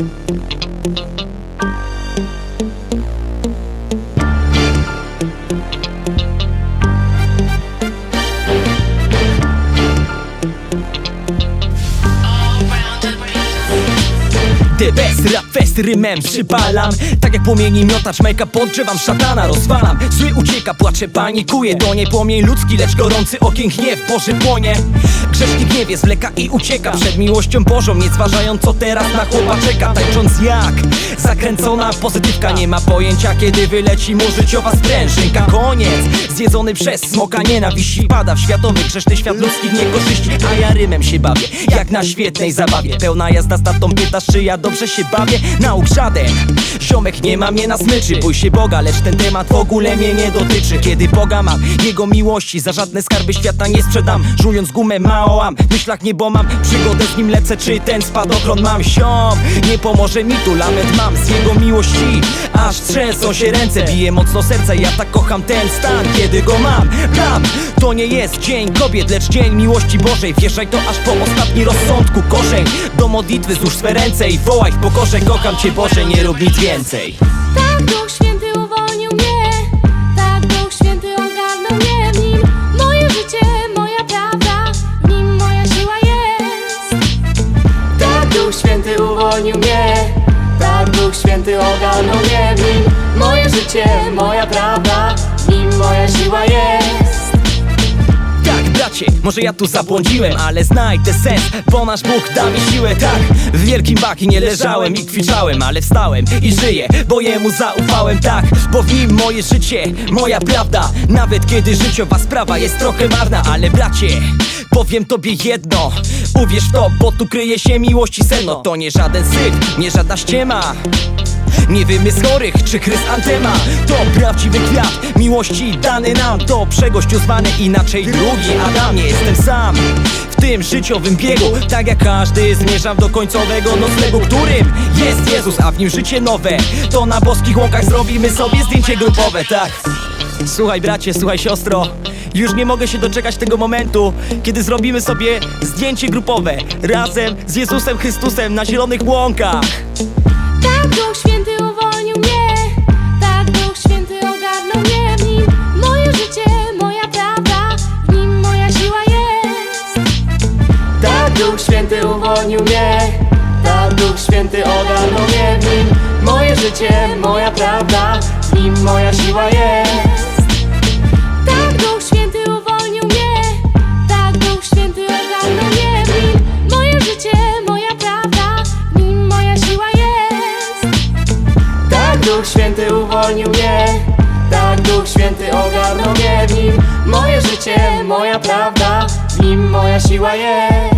Thank you. The best, rap fest, rymem przypalam. Tak jak płomieni miotacz, majka podgrzewam szatana Rozwalam, zły ucieka, płacze, panikuje. Do niej płomień ludzki, lecz gorący ogień gniew Boży płonie. Grzesznik nie wie, zwleka i ucieka. Przed miłością Bożą, nie zważając co teraz na chłopa czeka. Tańcząc jak zakręcona pozytywka. Nie ma pojęcia kiedy wyleci mu życiowa sprężynka. Koniec, zjedzony przez smoka nienawiści Pada w światowy grzeszny świat ludzkich niekorzyści. A ja rymem się bawię, jak na świetnej zabawie. Pełna jazda z tatą pytasz czy ja dobrze się bawię Nauk żaden, ziomek nie ma mnie na smyczy. Bój się Boga, lecz ten temat w ogóle mnie nie dotyczy. Kiedy Boga mam, Jego miłości Za żadne skarby świata nie sprzedam. Żując gumę maołam, w myślach niebo mam. Przygodę z nim lecę, czy ten spadochron mam. Siom, nie pomoże mi tu lament mam. Z Jego miłości, aż trzęsą się ręce. Bije mocno serce, ja tak kocham ten stan. Kiedy go mam, bram To nie jest dzień kobiet, lecz dzień miłości Bożej. Wjeżdżaj to aż po ostatni rozsądku korzeń. Do modlitwy złóż swe ręce i wołaj w pokorze Kocham Cię Boże, nie rób nic więcej. Tak Duch Święty uwolnił mnie Tak Duch Święty ogarnął mnie W nim moje życie, moja prawda W nim moja siła jest. Tak Duch Święty uwolnił mnie Tak Duch Święty ogarnął mnie W nim moje życie, moja prawda Bracie, może ja tu zabłądziłem, ale znajdę sens, bo nasz Bóg da mi siłę, tak W wielkim baki nie leżałem i kwiczałem, ale wstałem i żyję, bo Jemu zaufałem, tak Bo w nim moje życie, moja prawda. Nawet kiedy życiowa sprawa jest trochę marna, ale bracie Powiem tobie jedno, uwierz w to, bo tu kryje się miłość i seno To nie żaden syf, nie żadna ściema nie wymysł chorych czy chryzantema To prawdziwy kwiat miłości dany nam To przegościu zwany inaczej drugi Adam nie jestem sam w tym życiowym biegu Tak jak każdy zmierzam do końcowego noclegu Którym jest Jezus, a w nim życie nowe. To na boskich łąkach zrobimy sobie zdjęcie grupowe, tak. Słuchaj bracie, słuchaj siostro Już nie mogę się doczekać tego momentu Kiedy zrobimy sobie zdjęcie grupowe Razem z Jezusem Chrystusem na zielonych łąkach Duch Święty uwolnił mnie. Tak Duch Święty ogarnął mnie W nim. Moje życie, moja prawda W nim moja siła jest Duch Święty uwolnił mnie. Tak Duch Święty ogarnął mnie W nim. Moje życie, moja prawda W nim moja siła jest